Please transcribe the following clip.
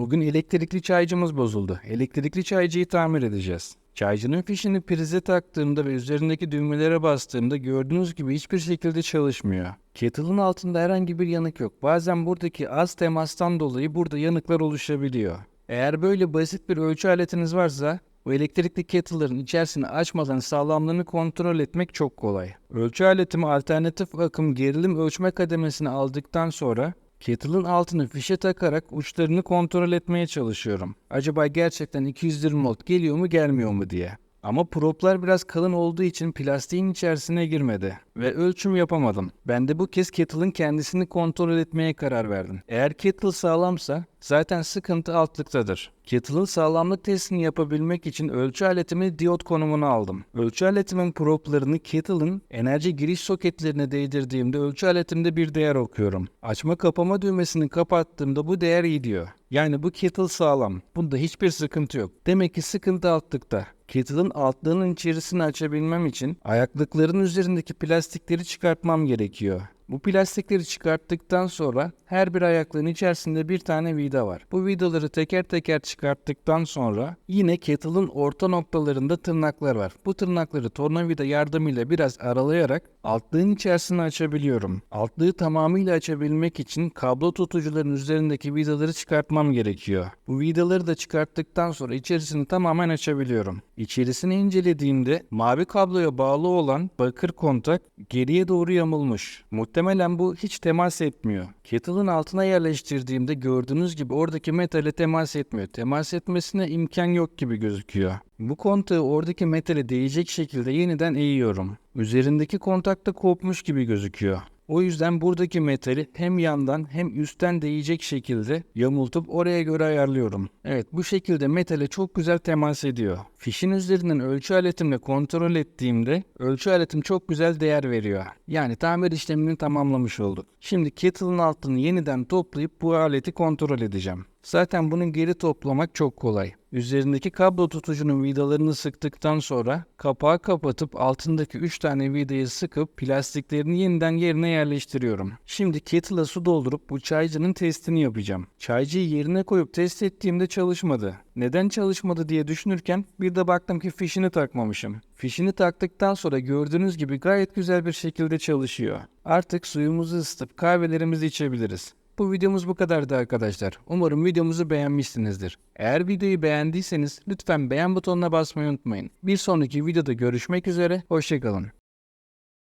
Bugün elektrikli çaycımız bozuldu. Elektrikli çaycıyı tamir edeceğiz. Çaycının fişini prize taktığımda ve üzerindeki düğmelere bastığımda gördüğünüz gibi hiçbir şekilde çalışmıyor. Kettle'ın altında herhangi bir yanık yok. Bazen buradaki az temastan dolayı burada yanıklar oluşabiliyor. Eğer böyle basit bir ölçü aletiniz varsa bu elektrikli kettle'ların içerisini açmadan sağlamlığını kontrol etmek çok kolay. Ölçü aletimi alternatif akım gerilim ölçme kademesine aldıktan sonra kettle'ın altını fişe takarak uçlarını kontrol etmeye çalışıyorum. Acaba gerçekten 220 volt geliyor mu gelmiyor mu diye. Ama proplar biraz kalın olduğu için plastiğin içerisine girmedi ve ölçüm yapamadım. Ben de bu kez kettle'ın kendisini kontrol etmeye karar verdim. Eğer kettle sağlamsa zaten sıkıntı altlıktadır. Kettle'ın sağlamlık testini yapabilmek için ölçü aletimi diyot konumuna aldım. Ölçü aletimin proplarını kettle'ın enerji giriş soketlerine değdirdiğimde ölçü aletimde bir değer okuyorum. Açma kapama düğmesini kapattığımda bu değer gidiyor. Yani bu kettle sağlam. Bunda hiçbir sıkıntı yok. Demek ki sıkıntı altlıkta. Kettle'ın altlığının içerisini açabilmem için ayaklıkların üzerindeki plastikleri çıkartmam gerekiyor. Bu plastikleri çıkarttıktan sonra her bir ayaklığın içerisinde bir tane vida var. Bu vidaları teker teker çıkarttıktan sonra yine kettle'ın orta noktalarında tırnaklar var. Bu tırnakları tornavida yardımıyla biraz aralayarak altlığın içerisini açabiliyorum. Altlığı tamamıyla açabilmek için kablo tutucuların üzerindeki vidaları çıkartmam gerekiyor. Bu vidaları da çıkarttıktan sonra içerisini tamamen açabiliyorum. İçerisini incelediğimde mavi kabloya bağlı olan bakır kontak geriye doğru yamulmuş. Muhtemelen bu hiç temas etmiyor. Kettle'ın altına yerleştirdiğimde gördüğünüz gibi oradaki metale temas etmiyor. Temas etmesine imkan yok gibi gözüküyor. Bu kontağı oradaki metale değecek şekilde yeniden eğiyorum. Üzerindeki kontak da kopmuş gibi gözüküyor. O yüzden buradaki metali hem yandan hem üstten değecek şekilde yamultup oraya göre ayarlıyorum. Evet bu şekilde metale çok güzel temas ediyor. Fişin üzerinden ölçü aletimle kontrol ettiğimde ölçü aletim çok güzel değer veriyor. Yani tamir işlemini tamamlamış olduk. Şimdi kettle'ın altını yeniden toplayıp bu aleti kontrol edeceğim. Zaten bunu geri toplamak çok kolay. Üzerindeki kablo tutucunun vidalarını sıktıktan sonra kapağı kapatıp altındaki 3 tane vidayı sıkıp plastiklerini yeniden yerine yerleştiriyorum. Şimdi kettle'a su doldurup bu çaycının testini yapacağım. Çaycıyı yerine koyup test ettiğimde çalışmadı. Neden çalışmadı diye düşünürken bir de baktım ki fişini takmamışım. Fişini taktıktan sonra gördüğünüz gibi gayet güzel bir şekilde çalışıyor. Artık suyumuzu ısıtıp kahvelerimizi içebiliriz. Bu videomuz bu kadardı arkadaşlar. Umarım videomuzu beğenmişsinizdir. Eğer videoyu beğendiyseniz lütfen beğen butonuna basmayı unutmayın. Bir sonraki videoda görüşmek üzere, hoşçakalın.